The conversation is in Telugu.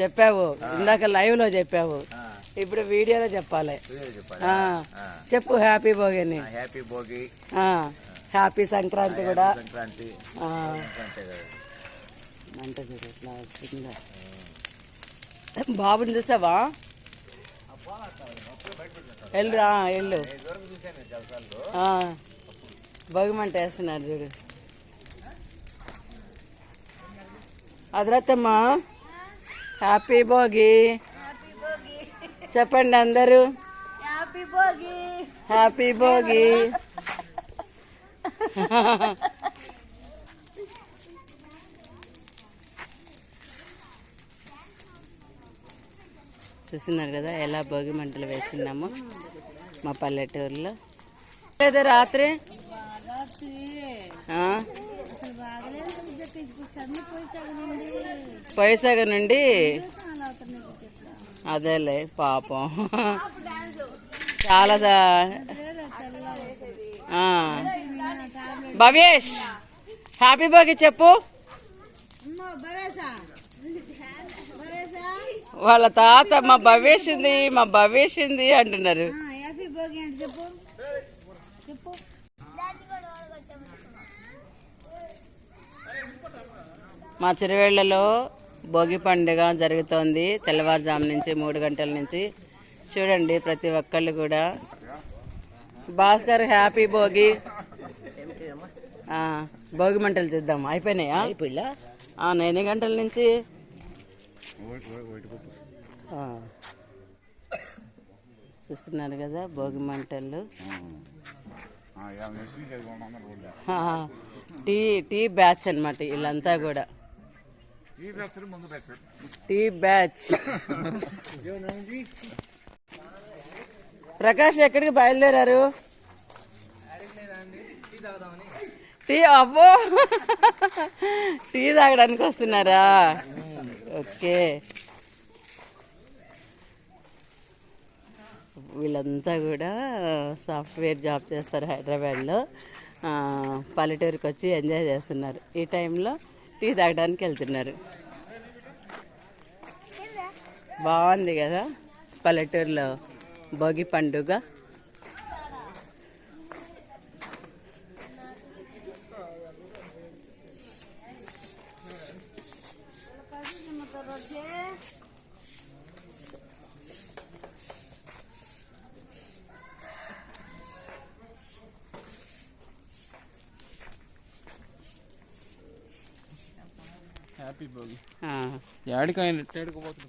చెప్పావు. ఇందాక లైవ్లో చెప్పావు ఇప్పుడు వీడియోలో చెప్పాలి. చెప్పు హ్యాపీ భోగిని. హ్యాపీ భోగి. హ్యాపీ సంక్రాంతి కూడా. సంక్రాంతి. బాబుని చూసావా? వెళ్ళు రా వెళ్ళు. దూరం చూశాను జలసాల్లో ఆ, భోగి మంట వేస్తున్నారు చూడు. అదరత్తమ్మా హ్యాపీ భోగి. చెప్పండి అందరూ. హ్యాపీ భోగి. హ్యాపీ భోగి. చూస్తున్నారు కదా ఎలా భోగి మంటలు వేస్తున్నాము మా పల్లెటూరులో. లేదా రాత్రి? వైశాఖ నుండి అదేలే పాపం. చాలా. భవేష్ హ్యాపీ భోగి చెప్పు. వాళ్ళ తాత మా భవేష్ ఉంది మా భవేష్ ఉంది అంటున్నారు హ్యాపీ భోగి అంటే చెప్పు చెప్పు మా చిరువేళ్ళలో భోగి పండుగ జరుగుతోంది. తెల్లవారుజాము నుంచి మూడు గంటల నుంచి. చూడండి ప్రతి ఒక్కళ్ళు కూడా. భాస్కర్ హ్యాపీ భోగి. ఆ, భోగి మంటలు చూద్దాం. అయిపోయినాయా? ఆ, ఎన్ని గంటల నుంచి. చూస్తున్నారు కదా భోగి మంటలు. ఆ, టీ టీ బ్యాచ్ అన్నమాట వీళ్ళంతా కూడా. Tea batch. ప్రకాష్ ఎక్కడికి బయలుదేరారు? టీ అబ్బో! టీ తాగడానికి వస్తున్నారా? ఓకే. వీళ్ళంతా కూడా సాఫ్ట్వేర్ జాబ్ చేస్తారు హైదరాబాద్లో. పల్లెటూరుకి వచ్చి ఎంజాయ్ చేస్తున్నారు. ఈ టైంలో టీ తాగడానికి వెళ్తున్నారు. బాగుంది కదా పల్లెటూరులో భోగి పండుగ. హ్యాపీ భోగి ఆ. ఏడికైనా ఎట్టేడుకోపోతుంది